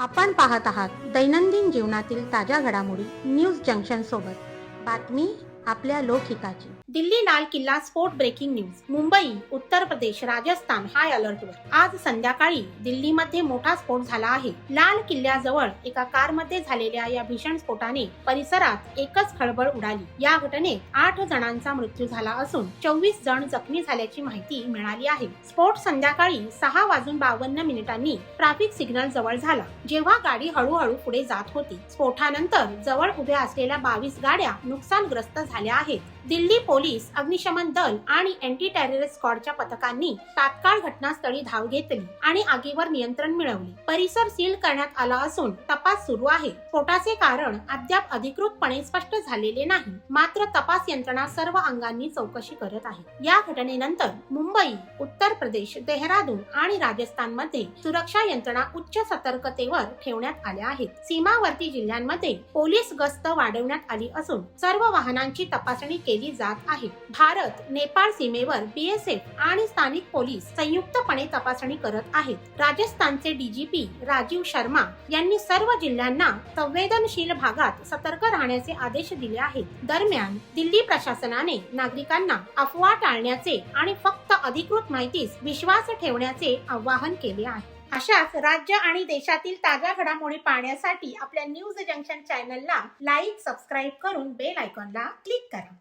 आपण पाहत आहात दैनंदिन जीवनातील ताज्या घडामोडी न्यूज जंक्शन सोबत बातमी आपल्या लोकहिताची. दिल्ली लाल किल्ला स्फोट ब्रेकिंग न्यूज मुंबई उत्तर प्रदेश राजस्थान हाय अलर्टवर आज संध्याकाळी दिल्लीमध्ये मोठा स्फोट झाला आहे. लाल किल्ल्याजवळ एका कारमध्ये झालेल्या या भीषण स्फोटाने परिसरात एकच खळबळ उडाली. या घटनेत आठ जणांचा मृत्यू झाला असून चोवीस जण जखमी झाल्याची माहिती मिळाली आहे. स्फोट संध्याकाळी सहा वाजून बावन्न मिनिटांनी ट्रॅफिक सिग्नल जवळ झाला. जेव्हा गाडी हळूहळू पुढे जात होती स्फोटानंतर जवळ उभ्या असलेल्या बावीस गाड्या नुकसानग्रस्त झाल्या आहेत. दिल्ली पोलीस अग्निशमन दल आणि अँटी टेररिस्ट स्क्वॉडच्या पथकांनी तात्काळ घटनास्थळी धाव घेतली आणि आगीवर नियंत्रण मिळवले. परिसर सील करण्यात आला असून तपास सुरू आहे. स्फोटाचे कारण अद्याप अधिकृतपणे स्पष्ट झालेले नाही. मात्र तपास यंत्रणा सर्व अंगांनी चौकशी करत आहे. या घटनेनंतर मुंबई मुंबई उत्तर प्रदेश देहरादून आणि राजस्थानमध्ये सुरक्षा यंत्रणा उच्च सतर्कतेवर ठेवण्यात आल्या आहेत. सीमावर्ती जिल्ह्यांमध्ये पोलीस गस्त वाढवण्यात आली असून सर्व वाहनांची तपासणी केली जात आहे. भारत नेपाळ सीमेवर बीएसएफ आणि स्थानिक पोलीस संयुक्तपणे तपासणी करत आहेत. राजस्थानचे डीजीपी राजीव शर्मा यांनी सर्व जिल्ह्यांना संवेदनशील भागात सतर्क राहण्याचे आदेश दिले आहेत. दरम्यान दिल्ली प्रशासनाने नागरिकांना अफवा टाळण्याचे आणि फक्त अधिकृत माहितीस विश्वास ठेवण्याचे आवाहन केले आहे. अशाच राज्य आणि देशातील ताज्या घडामोडी पाहण्यासाठी आपल्या न्यूज जंक्शन चॅनलला लाईक सबस्क्राईब करून बेल आयकॉनला क्लिक करा.